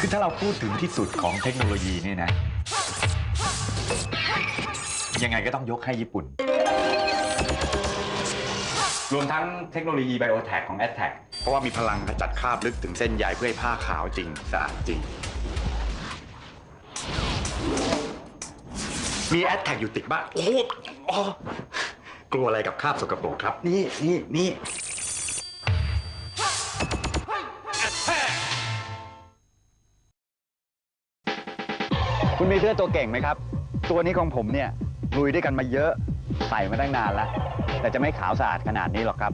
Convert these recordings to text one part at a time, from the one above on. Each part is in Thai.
คือถ้าเราพูดถึงที่สุดของเทคโนโลยีเนี่ยนะ ยังไงก็ต้องยกให้ญี่ปุ่น รวมทั้งเทคโนโลยีไบโอแท็กของ a d t a c เพราะว่ามีพลังขจัดคราบลึกถึงเส้นใยเพื่อให้ผ้าขาวจริงสะอาดจริง มี a d t a c อยู่ติดบ้านโอ้โหอ๋อกลัวอะไรกับคราบสกปรกครับ นี่นี่นี่ คุณมีเสื้อตัวเก่งไหมครับ ตัวนี้ของผมเนี่ยลุยด้วยกันมาเยอะใส่มาตั้งนานแล้ว แต่จะไม่ขาวสะอาดขนาดนี้หรอกครับ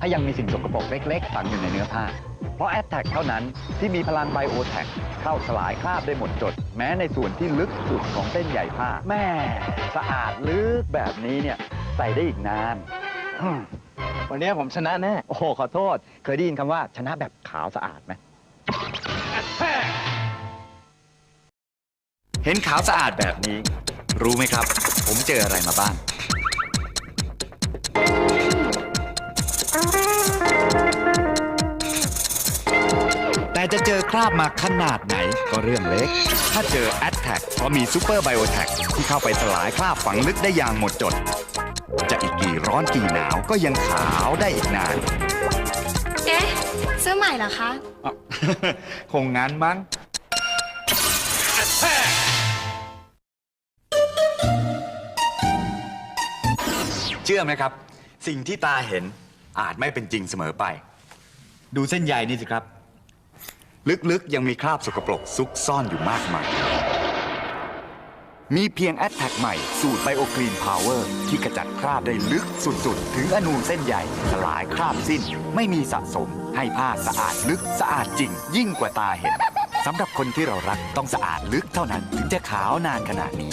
ถ้ายังมีสิ่งสกปรกเล็ก ๆ ฝังอยู่ในเนื้อผ้า เพราะแอ t แทกเท่านั้นที่มีพลังไบโอแท็กเข้าสลายคราบได้หมดจด แม้ในส่วนที่ลึกสุดของเส้นใยผ้า แม่สะอาดลึกแบบนี้เนี่ยใส่ได้อีกนานอืมวันนี้ผมชนะแน่โอ้โหขอโทษ เคยได้ยินคำว่าชนะแบบขาวสะอาดไหม เห็นขาวสะอาดแบบนี้ รู้ไหมครับ ผมเจออะไรมาบ้าง แต่จะเจอคราบมาขนาดไหนก็เรื่องเล็ก ถ้าเจอ a t t a c เพราะมีซูเปอร์ไบโอแท็กที่เข้าไปสลายคราบฝังลึกได้อย่างหมดจด จะอีกกี่ร้อนกี่หนาวก็ยังขาวได้อีกนาน เอ๊ะ ซื้อใหม่เหรอคะอะคงงั้นมั้ง เชื่อไหมครับ สิ่งที่ตาเห็นอาจไม่เป็นจริงเสมอไป ดูเส้นใยนี่สิครับ ลึกๆ ยังมีคราบสกปรกซุกซ่อนอยู่มากมาย มีเพียงแอ t แทกใหม่สูตรไบโอกรีนพาวเวอร์ที่ขจัดคราบได้ลึกสุดๆ ถึงอนูเส้นใยสลายคราบสิ้น ไม่มีสะสม ให้ผ้าสะอาดลึกสะอาดจริง ยิ่งกว่าตาเห็นสำหรับคนที่เรารักต้องสะอาดลึกเท่านั้น ถึงจะขาวนานขนาดนี้